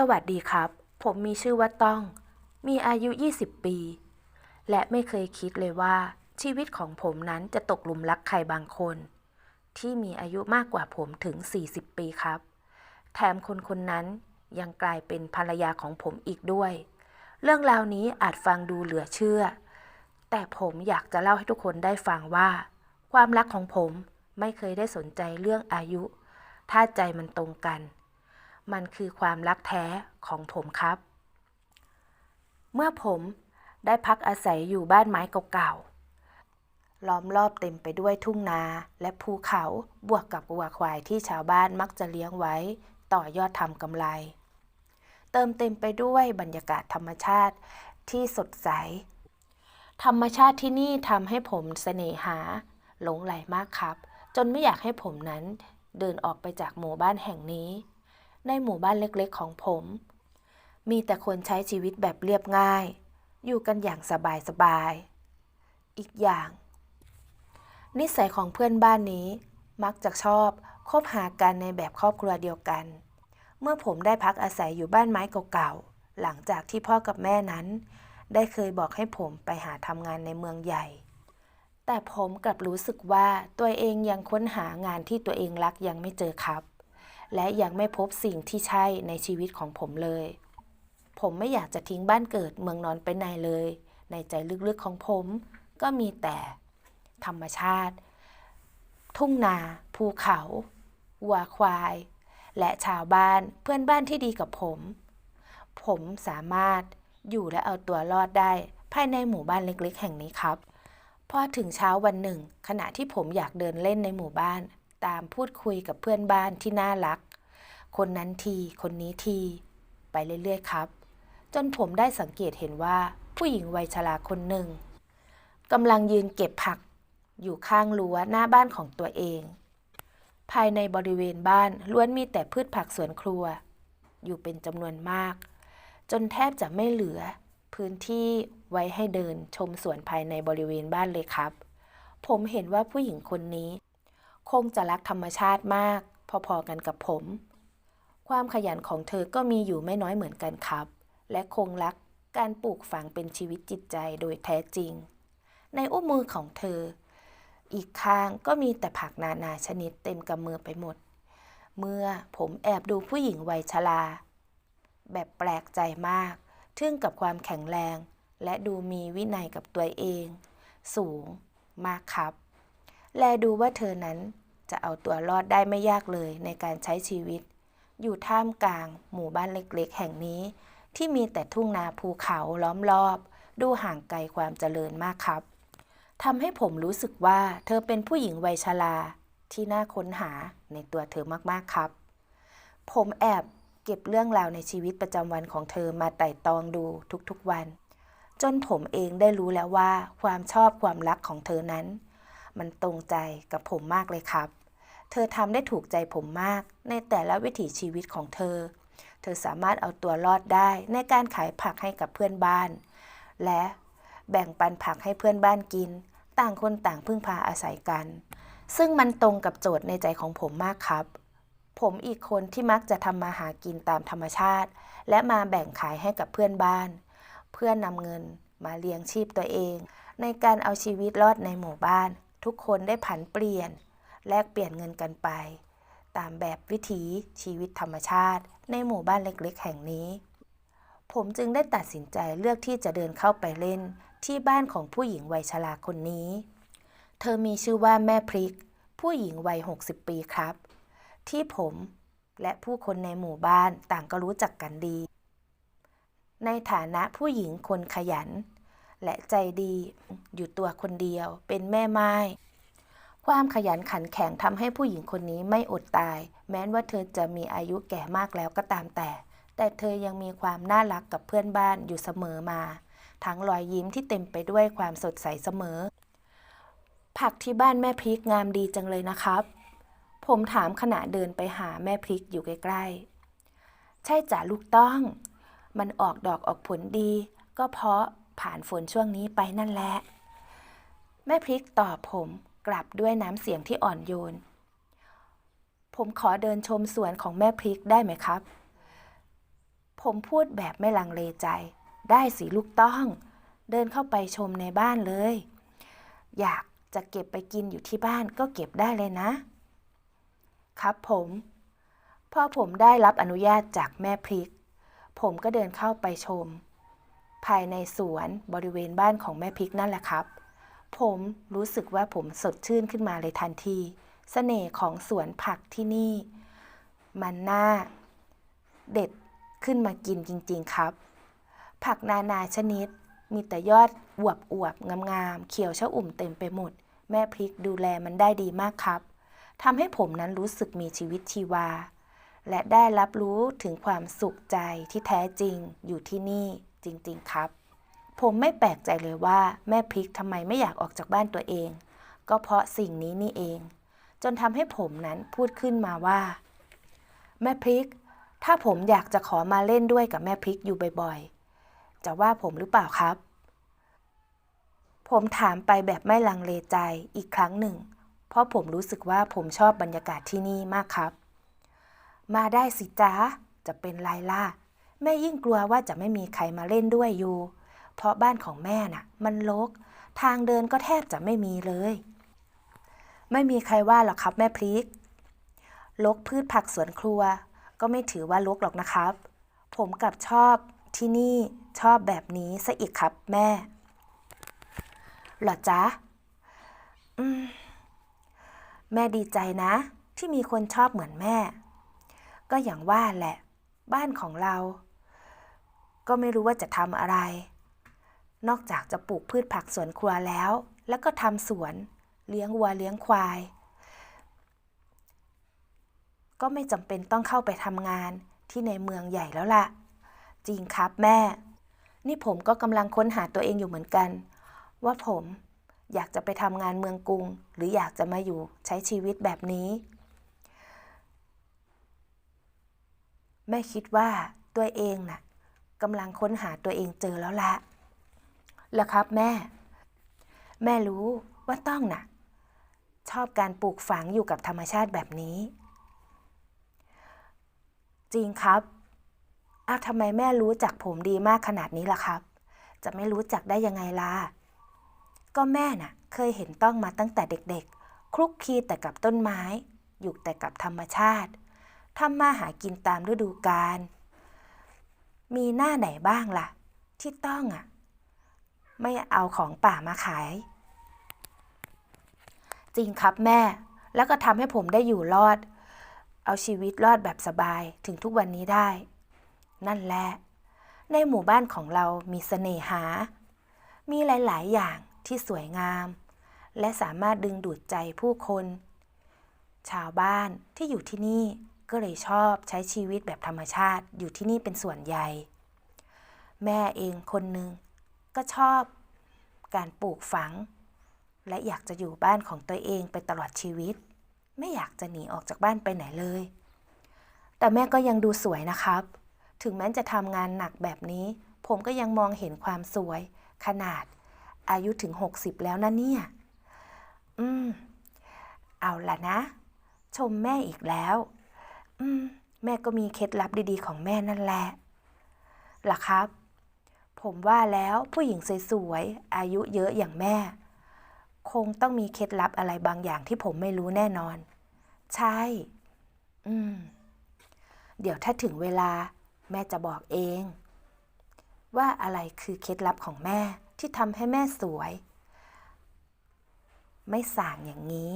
สวัสดีครับ ผมมีชื่อว่าต้อง มีอายุ 20 ปี และไม่เคยคิดเลยว่า ชีวิตของผมนั้นจะตกหลุมรักใครบางคน ที่มีอายุมากกว่าผมถึง 40 ปีครับ แถมคนคนนั้นยังกลายเป็นภรรยาของผมอีกด้วย เรื่องราวนี้อาจฟังดูเหลือเชื่อ แต่ผมอยากจะเล่าให้ทุกคนได้ฟังว่า ความรักของผมไม่เคยได้สนใจเรื่องอายุ ถ้าใจมันตรงกัน มันคือความรักแท้ของผมครับ เมื่อผมได้พักอาศัยอยู่บ้านไม้เก่าๆ ล้อมรอบเต็มไปด้วยทุ่งนาและภูเขาบวกกับวัวควายที่ชาวบ้านมักจะเลี้ยงไว้ ต่อยอดทำกำไร เติมเต็มไปด้วยบรรยากาศธรรมชาติที่สดใส ธรรมชาติที่นี่ทำให้ผมเสน่หา หลงไหลมากครับ จนไม่อยากให้ผมนั้นเดินออกไปจากหมู่บ้านแห่งนี้ ในหมู่บ้านเล็กๆของผม มีแต่คนใช้ชีวิตแบบเรียบง่าย อยู่กันอย่างสบายๆ อีกอย่าง นิสัยของเพื่อนบ้านนี้มักจะชอบคบหากันในแบบครอบครัวเดียวกัน เมื่อผมได้พักอาศัยอยู่บ้านไม้เก่าๆ หลังจากที่พ่อกับแม่นั้น ได้เคยบอกให้ผมไปหาทำงานในเมืองใหญ่ แต่ผมกลับรู้สึกว่าตัวเองยังค้นหางานที่ตัวเองรักยังไม่เจอครับ และยังไม่พบสิ่งที่ใช่ในชีวิตของผมเลย ผมไม่อยากจะทิ้งบ้านเกิดเมืองนอนไปไหนเลย ในใจลึกๆของผมก็มีแต่ ธรรมชาติ ทุ่งนา ภูเขาวัวควาย และชาวบ้านเพื่อนบ้านที่ดีกับผม ผมสามารถอยู่และเอาตัวรอดได้ภายในหมู่บ้านเล็กๆ แห่งนี้ครับ พอถึงเช้าวันหนึ่ง ขณะที่ผมอยากเดินเล่นในหมู่บ้าน ตามพูดคุยกับเพื่อนบ้านที่น่ารัก คนนั้นที คนนี้ที ไปเรื่อยๆครับ จนผมได้สังเกตเห็นว่าผู้หญิงวัยชราคนหนึ่งกำลังยืนเก็บผัก อยู่ข้างรั้วหน้าบ้านของตัวเอง ภายในบริเวณบ้านล้วนมีแต่พืชผักสวนครัว อยู่เป็นจำนวนมาก จนแทบจะไม่เหลือ พื้นที่ไว้ให้เดินชมสวนภายในบริเวณบ้านเลยครับ ผมเห็นว่าผู้หญิงคนนี้ คงจะรักธรรมชาติมาก พอๆกันกับผม ความขยันของเธอก็มีอยู่ไม่น้อยเหมือนกันครับ และคงรักการปลูกฝังเป็นชีวิตจิตใจโดยแท้จริง ในอุ้มมือของเธอ อีกข้างก็มีแต่ผักนานาชนิดเต็มกำมือไปหมด เมื่อผมแอบดูผู้หญิงวัยชราแบบแปลกใจมาก ทึ่งกับความแข็งแรง และดูมีวินัยกับตัวเอง สูงมากครับ แลดูว่าเธอนั้นจะเอาตัวรอดได้ไม่ยากเลยในการใช้ชีวิต อยู่ท่ามกลาง หมู่บ้านเล็กๆ แห่งนี้ ที่มีแต่ทุ่งนาภูเขาล้อมรอบ ดูห่างไกลความเจริญมากครับทำให้ผมรู้สึกว่าเธอเป็นผู้หญิงวัยชราที่น่าค้นหาในตัวเธอมากๆครับ ผมแอบเก็บเรื่องราวในชีวิตประจำวันของเธอมาไต่ตองดูทุกๆวัน จนผมเองได้รู้แล้วว่าความชอบความรักของเธอนั้น มันตรงใจกับผมมากเลยครับ เธอทำได้ถูกใจผมมากในแต่ละวิถีชีวิตของเธอ เธอสามารถเอาตัวรอดได้ในการขายผักให้กับเพื่อนบ้าน และแบ่งปันผักให้เพื่อนบ้านกิน ต่างคนต่างพึ่งพาอาศัยกัน ซึ่งมันตรงกับโจทย์ในใจของผมมากครับ ผมอีกคนที่มักจะทำมาหากินตามธรรมชาติ และมาแบ่งขายให้กับเพื่อนบ้าน เพื่อนำเงินมาเลี้ยงชีพตัวเอง ในการเอาชีวิตรอดในหมู่บ้าน ทุกคนได้ผันเปลี่ยน แลกเปลี่ยนเงินกันไป ตามแบบวิถีชีวิตธรรมชาติ ในหมู่บ้านเล็กๆ แห่งนี้ ผมจึงได้ตัดสินใจเลือกที่จะเดินเข้าไปเล่นที่บ้านของผู้หญิงวัยชราคนนี้ เธอมีชื่อว่าแม่พริก ผู้หญิงวัย 60 ปีครับ ที่ผมและผู้คนในหมู่บ้านต่างก็รู้จักกันดี ในฐานะผู้หญิงคนขยัน และใจดี อยู่ตัวคนเดียว เป็นแม่ไม้ความขยันขันแข็งทำให้ผู้หญิงคนนี้ไม่อดตาย แม้ว่าเธอจะมีอายุแก่มากแล้วก็ตามแต่ แต่เธอยังมีความน่ารักกับเพื่อนบ้านอยู่เสมอมา ทั้งรอยยิ้มที่เต็มไปด้วยความสดใสเสมอ ผักที่บ้านแม่พริกงามดีจังเลยนะครับ ผมถามขณะเดินไปหาแม่พริกอยู่ใกล้ๆ ใช่จ้ะลูกต้อง มันออกดอกออกผลดี ก็เพราะ ผ่านฝนช่วงนี้ไปนั่นแหละ แม่พริกตอบผมกลับด้วยน้ำเสียงที่อ่อนโยน ผมขอเดินชมสวนของแม่พริกได้ไหมครับ ผมพูดแบบไม่ลังเลใจ ได้สิลูกต้อง เดินเข้าไปชมในบ้านเลย อยากจะเก็บไปกินอยู่ที่บ้านก็เก็บได้เลยนะ ครับผมพอผมได้รับอนุญาตจากแม่พริก ผมก็เดินเข้าไปชม ภายในสวนบริเวณบ้านของแม่พริกนั่นแหละครับ ผมรู้สึกว่าผมสดชื่นขึ้นมาเลยทันทีเสน่ห์ของสวนผักที่นี่ มันน่าเด็ดขึ้นมากินจริง ๆครับ ผักนานาชนิด มีแต่ยอดอวบอวบๆงามๆเขียวชอุ่มเต็มไปหมด แม่พริกดูแลมันได้ดีมากครับทำให้ผมนั้นรู้สึกมีชีวิตชีวา และได้รับรู้ถึงความสุขใจที่แท้จริงอยู่ที่นี่ จริง ๆ ครับ ผมไม่แปลกใจเลยว่าแม่พริกทำไมไม่อยากออกจากบ้านตัวเอง ก็เพราะสิ่งนี้นี่เอง จนทำให้ผมนั้นพูดขึ้นมาว่า แม่พริก ถ้าผมอยากจะขอมาเล่นด้วยกับแม่พริกอยู่บ่อยๆ จะว่าผมหรือเปล่าครับ ผมถามไปแบบไม่ลังเลใจอีกครั้งหนึ่ง เพราะผมรู้สึกว่าผมชอบบรรยากาศที่นี่มากครับ มาได้สิจ้าจะเป็นไรล่ะ แม่ยิ่งกลัวว่าจะไม่มีใครมาเล่นด้วยอยู่ เพราะบ้านของแม่น่ะ มันรกทางเดินก็แทบจะไม่มีเลย ไม่มีใครว่าหรอกครับแม่พริก ลกพืชผักสวนครัว ก็ไม่ถือว่าลกหรอกนะครับ ผมกับชอบที่นี่ชอบแบบนี้ซะอีกครับแม่ หรอจ๊ะ อืม แม่ดีใจนะ ที่มีคนชอบเหมือนแม่ ก็อย่างว่าแหละ บ้านของเรา ก็ไม่รู้ว่าจะทำอะไร นอกจากจะปลูกพืชผักสวนครัวแล้ว แล้วก็ทำสวน เลี้ยงวัวเลี้ยงควาย ก็ไม่จำเป็นต้องเข้าไปทำงานที่ในเมืองใหญ่แล้วล่ะ จริงครับแม่ นี่ผมก็กำลังค้นหาตัวเองอยู่เหมือนกัน ว่าผมอยากจะไปทำงานเมืองกรุง หรืออยากจะมาอยู่ใช้ชีวิตแบบนี้แม่คิดว่าตัวเองน่ะ กำลังค้นหาตัวเองเจอแล้วละแล้วครับแม่ แม่รู้ว่าต้องน่ะ ชอบการปลูกฝังอยู่กับธรรมชาติแบบนี้ จริงครับอ้าวทำไมแม่รู้จักผมดีมากขนาดนี้ล่ะครับ จะไม่รู้จักได้ยังไงล่ะ ก็แม่น่ะ เคยเห็นต้องมาตั้งแต่เด็กๆ คลุกคลีแต่กับต้นไม้ อยู่แต่กับธรรมชาติทำมาหากินตามฤดูกาล มีหน้าไหนบ้างล่ะ ที่ต้องอะ ไม่เอาของป่ามาขาย จริงครับแม่ แล้วก็ทำให้ผมได้อยู่รอด เอาชีวิตรอดแบบสบายถึงทุกวันนี้ได้ นั่นแหละ ในหมู่บ้านของเรามีเสน่หา มีหลาย ๆ อย่างที่สวยงาม และสามารถดึงดูดใจผู้คน ชาวบ้านที่อยู่ที่นี่ ก็เลยชอบใช้ชีวิตแบบธรรมชาติอยู่ที่นี่เป็นส่วนใหญ่ แม่เองคนหนึ่งก็ชอบการปลูกฝัง และอยากจะอยู่บ้านของตัวเองไปตลอดชีวิต ไม่อยากจะหนีออกจากบ้านไปไหนเลย แต่แม่ก็ยังดูสวยนะครับ ถึงแม้จะทำงานหนักแบบนี้ ผมก็ยังมองเห็นความสวย ขนาด อายุถึง 60 แล้วนะเนี่ย อืม เอาล่ะนะ ชมแม่อีกแล้ว แม่ก็มีเคล็ดลับดีๆ ของแม่นั่นแหละล่ะครับ ผมว่าแล้วผู้หญิงสวยๆ อายุเยอะอย่างแม่ คงต้องมีเคล็ดลับอะไรบางอย่างที่ผมไม่รู้แน่นอน ใช่ อืม เดี๋ยวถ้าถึงเวลา แม่จะบอกเอง ว่าอะไรคือเคล็ดลับของแม่ที่ทำให้แม่สวย ไม่ส่างอย่างนี้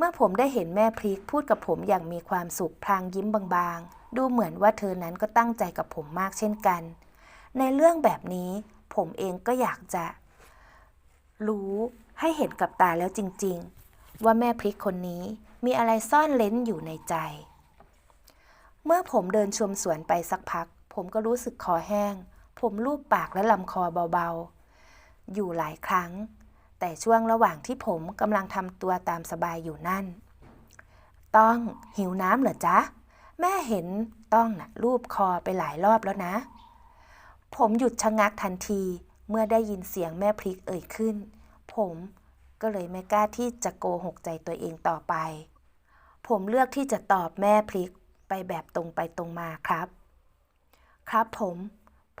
เมื่อผมได้เห็นแม่พริกพูดกับผมอย่างมีความสุขพลางยิ้มบางๆ ดูเหมือนว่าเธอนั้นก็ตั้งใจกับผมมากเช่นกัน ในเรื่องแบบนี้ผมเองก็อยากจะ รู้ให้เห็นกับตาแล้วจริงๆ ว่าแม่พริกคนนี้มีอะไรซ่อนเล้นอยู่ในใจ เมื่อผมเดินชมสวนไปสักพัก ผมก็รู้สึกคอแห้ง ผมลูบปากและลำคอเบาๆ อยู่หลายครั้ง แต่ช่วงระหว่างที่ผมกำลังทำตัวตามสบายอยู่นั่น ต้องหิวน้ำเหรอจ๊ะ แม่เห็นต้องนะ่ะรูปคอไปหลายรอบแล้วนะ ผมหยุดชะงักทันทีเมื่อได้ยินเสียงแม่พริกเอ่ยขึ้น ผมก็เลยไม่กล้าที่จะโกหกใจตัวเองต่อไป ผมเลือกที่จะตอบแม่พริกไปแบบตรงไปตรงมาครับ ครับผม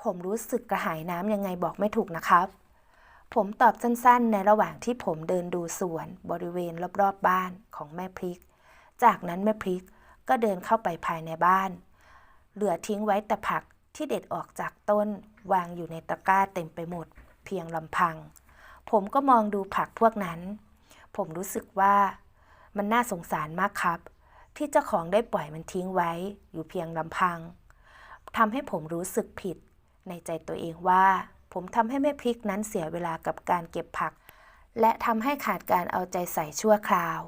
ผมรู้สึกกระหายน้ำยังไงบอกไม่ถูกนะครับ ผมตอบสั้นๆ ในระหว่างที่ผมเดินดูสวนบริเวณรอบๆบ้านของแม่พริก จากนั้นแม่พริกก็เดินเข้าไปภายในบ้าน เหลือทิ้งไว้แต่ผักที่เด็ดออกจากต้นวางอยู่ในตะกร้าเต็มไปหมด เพียงลำพัง ผมก็มองดูผักพวกนั้น ผมรู้สึกว่า มันน่าสงสารมากครับ ที่เจ้าของได้ปล่อยมันทิ้งไว้อยู่เพียงลำพังทำให้ผมรู้สึกผิดในใจตัวเองว่า ผมทำให้แม่พริกนั้นเสียเวลากับการเก็บผัก และทำให้ขาดการเอาใจใส่ชั่วคราว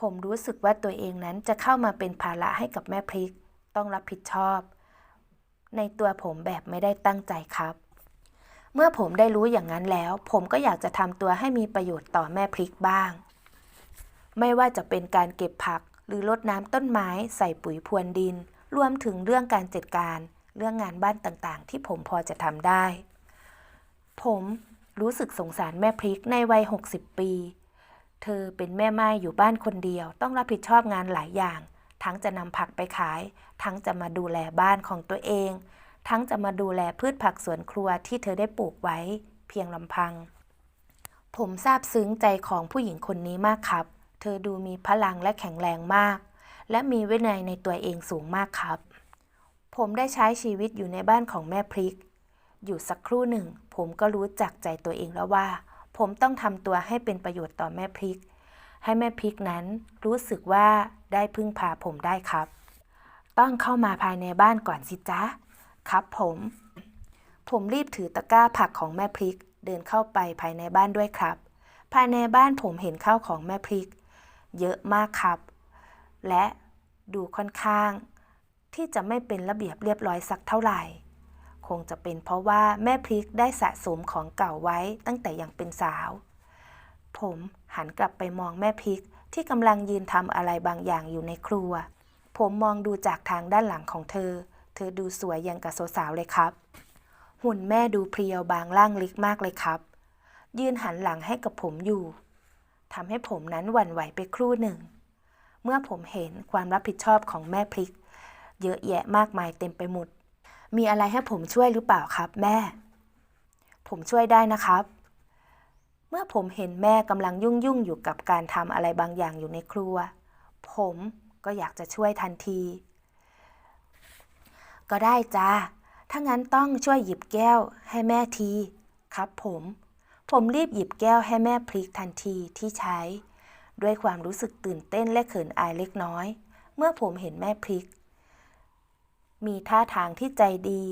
ผมรู้สึกว่าตัวเองนั้นจะเข้ามาเป็นภาระให้กับแม่พริก ต้องรับผิดชอบ ในตัวผมแบบไม่ได้ตั้งใจครับ เมื่อผมได้รู้อย่างนั้นแล้ว ผมก็อยากจะทำตัวให้มีประโยชน์ต่อแม่พริกบ้าง ไม่ว่าจะเป็นการเก็บผักหรือรดน้ำต้นไม้ใส่ปุ๋ยพรวนดิน รวมถึงเรื่องการจัดการ เรื่องงานบ้านต่างๆ ที่ผมพอจะทำได้ ผมรู้สึกสงสารแม่พริกในวัย 60 ปี เธอเป็นแม่ไม้อยู่บ้านคนเดียว ต้องรับผิดชอบงานหลายอย่าง ทั้งจะนำผักไปขาย ทั้งจะมาดูแลบ้านของตัวเอง ทั้งจะมาดูแลพืชผักสวนครัวที่เธอได้ปลูกไว้ เพียงลำพัง ผมซาบซึ้งใจของผู้หญิงคนนี้มากครับ เธอดูมีพลังและแข็งแรงมาก และมีวินัยในตัวเองสูงมากครับ ผมได้ใช้ชีวิตอยู่ในบ้านของแม่พริก อยู่สักครู่หนึ่ง ผมก็รู้จักใจตัวเองแล้วว่า ผมต้องทำตัวให้เป็นประโยชน์ต่อแม่พริก ให้แม่พริกนั้นรู้สึกว่าได้พึ่งพาผมได้ครับ ต้องเข้ามาภายในบ้านก่อนสิจ๊ะ ครับผม ผมรีบถือตะกร้าผักของแม่พริก เดินเข้าไปภายในบ้านด้วยครับ ภายในบ้านผมเห็นข้าวของแม่พริก เยอะมากครับ และดูค่อนข้าง ที่จะไม่เป็นระเบียบเรียบร้อยสักเท่าไหร่ คงจะเป็นเพราะว่าแม่พริกได้สะสมของเก่าไว้ตั้งแต่ยังเป็นสาว ผมหันกลับไปมองแม่พริกที่กำลังยืนทำอะไรบางอย่างอยู่ในครัว ผมมองดูจากทางด้านหลังของเธอ เธอดูสวยย่างกับสาวๆเลยครับ หุ่นแม่ดูเพรียวบางร่างเล็กมากเลยครับ ยืนหันหลังให้กับผมอยู่ทำให้ผมนั้นหวั่นไหวไปครู่หนึ่ง เมื่อผมเห็นความรับผิดชอบของแม่พริก เยอะแยะมากมายเต็มไปหมด มีอะไรให้ผมช่วยหรือเปล่าครับ แม่ ผมช่วยได้นะครับ เมื่อผมเห็นแม่กำลังยุ่งยุ่งอยู่กับการทำอะไรบางอย่างอยู่ในครัว ผมก็อยากจะช่วยทันที ก็ได้จ้า ถ้างั้นต้องช่วยหยิบแก้วให้แม่ที ครับผม ผมรีบหยิบแก้วให้แม่พริกทันทีที่ใช้ ด้วยความรู้สึกตื่นเต้นและเขินอายเล็กน้อย เมื่อผมเห็นแม่พริก มีท่าทางที่ใจดี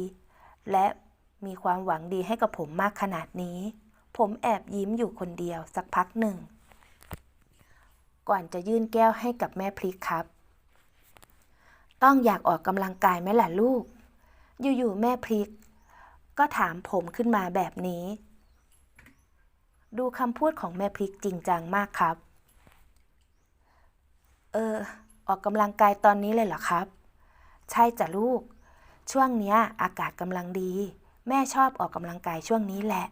และมีความหวังดีให้กับผมมากขนาดนี้ ผมแอบยิ้มอยู่คนเดียวสักพักหนึ่ง ก่อนจะยื่นแก้วให้กับแม่พริกครับ ต้องอยากออกกำลังกายไหมล่ะลูก อยู่ๆแม่พริก ก็ถามผมขึ้นมาแบบนี้ ดูคำพูดของแม่พริกจริงจังมากครับ เออ ออกกำลังกายตอนนี้เลยเหรอครับ ใช่จ้ะลูก ช่วงเนี้ยอากาศกำลังดี แม่ชอบออกกำลังกายช่วงนี้แหละ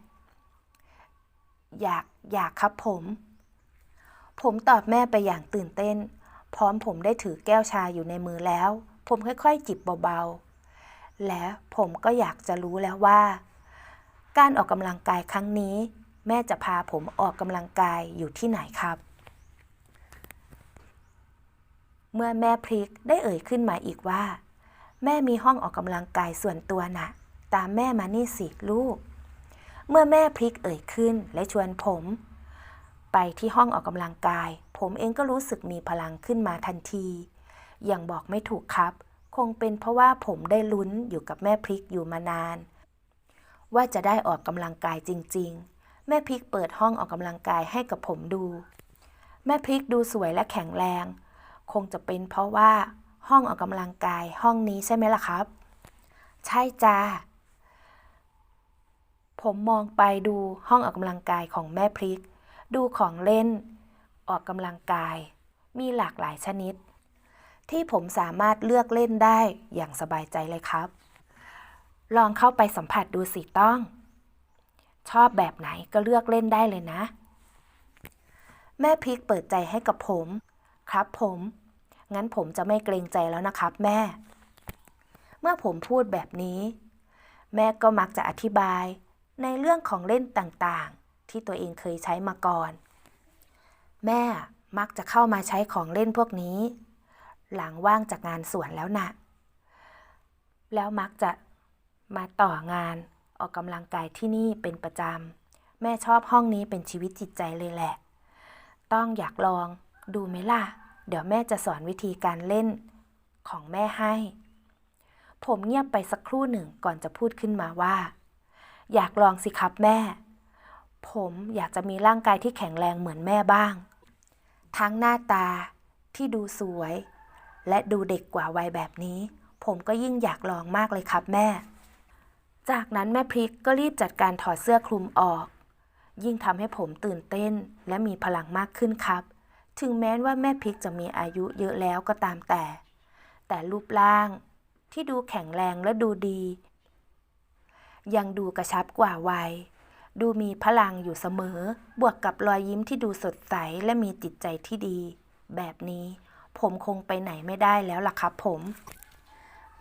อยากอยากครับผม ผมตอบแม่ไปอย่างตื่นเต้น พร้อมผมได้ถือแก้วชาอยู่ในมือแล้ว ผมค่อยๆ จิบเบาๆ และผมก็อยากจะรู้แล้วว่า การออกกำลังกายครั้งนี้ แม่จะพาผมออกกำลังกายอยู่ที่ไหนครับเมื่อแม่พริกได้เอ่ยขึ้นมาอีกว่า แม่มีห้องออกกำลังกายส่วนตัวน่ะ ตามแม่มานี่สิลูก เมื่อแม่พริกเอ่ยขึ้นและชวนผม ไปที่ห้องออกกำลังกาย ผมเองก็รู้สึกมีพลังขึ้นมาทันที อย่างบอกไม่ถูกครับ คงเป็นเพราะว่าผมได้ลุ้นอยู่กับแม่พริกอยู่มานาน ว่าจะได้ออกกำลังกายจริง ๆ แม่พริกเปิดห้องออกกำลังกายให้กับผมดู แม่พริกดูสวยและแข็งแรง คงจะเป็นเพราะว่า ห้องออกกำลังกายห้องนี้ใช่ไหมล่ะครับ ใช่จ้าผมมองไปดูห้องออกกำลังกายของแม่พริก ดูของเล่น ออกกำลังกาย มีหลากหลายชนิด ที่ผมสามารถเลือกเล่นได้อย่างสบายใจเลยครับ ลองเข้าไปสัมผัสดูสิต้อง ชอบแบบไหนก็เลือกเล่นได้เลยนะ แม่พริกเปิดใจให้กับผม ครับผม งั้นผมจะไม่เกรงใจแล้วนะครับแม่ เมื่อผมพูดแบบนี้ แม่ก็มักจะอธิบายในเรื่องของเล่นต่างๆ ที่ตัวเองเคยใช้มาก่อน แม่มักจะเข้ามาใช้ของเล่นพวกนี้ หลังว่างจากงานสวนแล้วนะ่ะ แล้วมักจะมาต่องานออกกำลังกายที่นี่เป็นประจำ แม่ชอบห้องนี้เป็นชีวิตจิตใจเลยแหละ ต้องอยากลองดูไหมล่ะ เดี๋ยวแม่จะสอนวิธีการเล่นของแม่ให้ ผมเงียบไปสักครู่หนึ่งก่อนจะพูดขึ้นมาว่า อยากลองสิครับแม่ ผมอยากจะมีร่างกายที่แข็งแรงเหมือนแม่บ้าง ทั้งหน้าตาที่ดูสวย และดูเด็กกว่าวัยแบบนี้ ผมก็ยิ่งอยากลองมากเลยครับแม่ จากนั้นแม่พริกก็รีบจัดการถอดเสื้อคลุมออก ยิ่งทำให้ผมตื่นเต้นและมีพลังมากขึ้นครับ ถึงแม้ว่าแม่พริกจะมีอายุเยอะแล้วก็ตามแต่ แต่รูปร่างที่ดูแข็งแรงและดูดี ยังดูกระชับกว่าวัย ดูมีพลังอยู่เสมอ บวกกับรอยยิ้มที่ดูสดใสและมีจิตใจที่ดี แบบนี้ผมคงไปไหนไม่ได้แล้วล่ะครับผม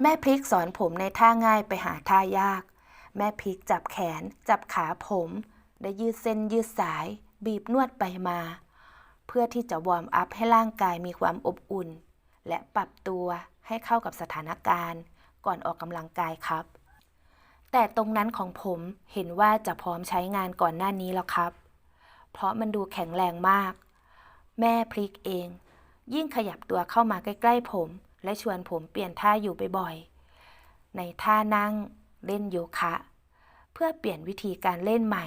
แม่พริกสอนผมในท่าง่ายไปหาท่ายาก แม่พริกจับแขน จับขาผม ได้ยืดเส้นยืดสาย บีบนวดไปมา เพื่อที่จะวอร์มอัพให้ร่างกายมีความอบอุ่น และปรับตัวให้เข้ากับสถานการณ์ ก่อนออกกำลังกายครับ แต่ตรงนั้นของผมเห็นว่าจะพร้อมใช้งานก่อนหน้านี้แล้วครับ เพราะมันดูแข็งแรงมาก แม่พริกเอง ยิ่งขยับตัวเข้ามาใกล้ ๆ ผม และชวนผมเปลี่ยนท่าอยู่บ่อยๆ ในท่านั่งเล่นโยคะ เพื่อเปลี่ยนวิธีการเล่นใหม่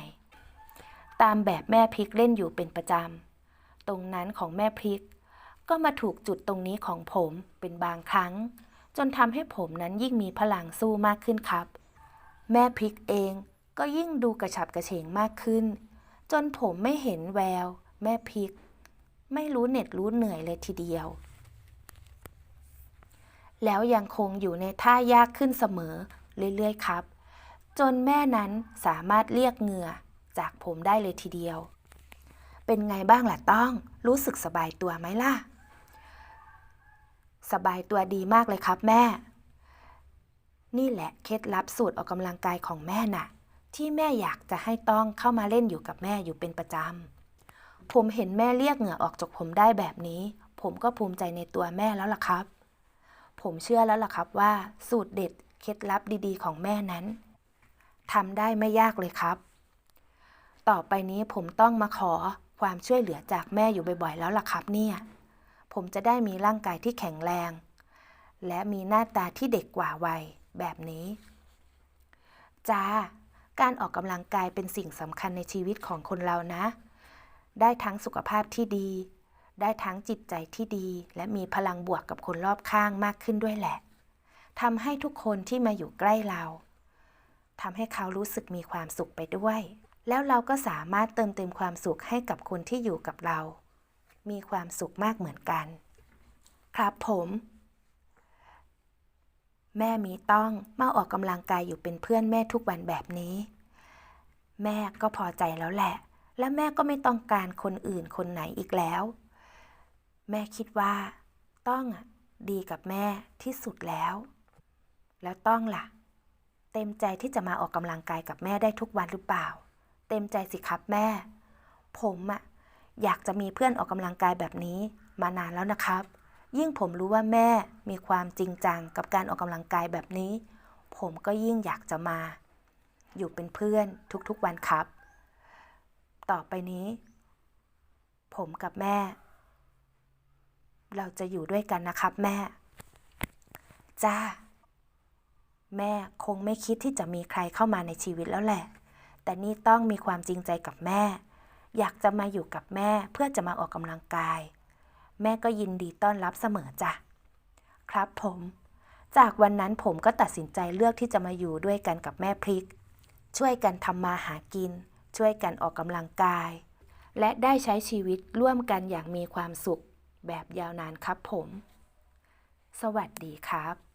ตามแบบแม่พริกเล่นอยู่เป็นประจำ ตรงนั้นของแม่พริก ก็มาถูกจุดตรงนี้ของผมเป็นบางครั้ง จนทำให้ผมนั้นยิ่งมีพลังสู้มากขึ้นครับ แม่พริกเองก็ยิ่งดูกระฉับกระเฉงมากขึ้น จนผมไม่เห็นแวว แม่พริก ไม่รู้เหน็ดรู้เหนื่อยเลยทีเดียว แล้วยังคงอยู่ในท่ายากขึ้นเสมอเรื่อยๆครับ จนแม่นั้นสามารถเรียกเหงื่อจากผมได้เลยทีเดียว เป็นไงบ้างล่ะต้อง รู้สึกสบายตัวไหมล่ะ สบายตัวดีมากเลยครับแม่ นี่แหละเคล็ดลับสูตรออกกำลังกายของแม่น่ะ ที่แม่อยากจะให้ต้องเข้ามาเล่นอยู่กับแม่อยู่เป็นประจำ ผมเห็นแม่เรียกเหงื่อออกจากผมได้แบบนี้ ผมก็ภูมิใจในตัวแม่แล้วล่ะครับ ผมเชื่อแล้วล่ะครับว่า สูตรเด็ดเคล็ดลับดีๆ ของแม่นั้นทำได้ไม่ยากเลยครับ ต่อไปนี้ผมต้องมาขอ ความช่วยเหลือจากแม่อยู่บ่อยๆ แล้วล่ะครับเนี่ย ผมจะได้มีร่างกายที่แข็งแรง และมีหน้าตาที่เด็กกว่าวัยแบบนี้จ้าการออกกำลังกายเป็นสิ่งสำคัญในชีวิตของคนเรานะ ได้ทั้งสุขภาพที่ดี ได้ทั้งจิตใจที่ดี และมีพลังบวกกับคนรอบข้างมากขึ้นด้วยแหละทำให้ทุกคนที่มาอยู่ใกล้เราทำให้เขารู้สึกมีความสุขไปด้วย แล้วเราก็สามารถเติมเต็มความสุขให้กับคนที่อยู่กับเรา มีความสุขมากเหมือนกัน ครับผม แม่มีต้องมาออกกำลังกายอยู่เป็นเพื่อนแม่ทุกวันแบบนี้ แม่ก็พอใจแล้วแหละ และแม่ก็ไม่ต้องการคนอื่นคนไหนอีกแล้ว แม่คิดว่า ต้องอะดีกับแม่ที่สุดแล้ว แล้วต้องล่ะ เต็มใจที่จะมาออกกำลังกายกับแม่ได้ทุกวันหรือเปล่า เต็มใจสิครับแม่ ผมอะอยากจะมีเพื่อนออกกำลังกายแบบนี้มานานแล้วนะครับ ยิ่งผมรู้ว่าแม่มีความจริงจังกับการออกกำลังกายแบบนี้ ผมก็ยิ่งอยากจะมา อยู่เป็นเพื่อนทุกๆวันครับ ต่อไปนี้ ผมกับแม่ เราจะอยู่ด้วยกันนะครับแม่ จ้า แม่คงไม่คิดที่จะมีใครเข้ามาในชีวิตแล้วแหละ แต่นี่ต้องมีความจริงใจกับแม่ อยากจะมาอยู่กับแม่เพื่อจะมาออกกำลังกาย แม่ก็ยินดีต้อนรับเสมอจ้ะ ครับผม จากวันนั้นผมก็ตัดสินใจเลือกที่จะมาอยู่ด้วยกันกับแม่พริก ช่วยกันทำมาหากิน ช่วยกันออกกำลังกาย และได้ใช้ชีวิตร่วมกันอย่างมีความสุข แบบยาวนานครับผม สวัสดีครับ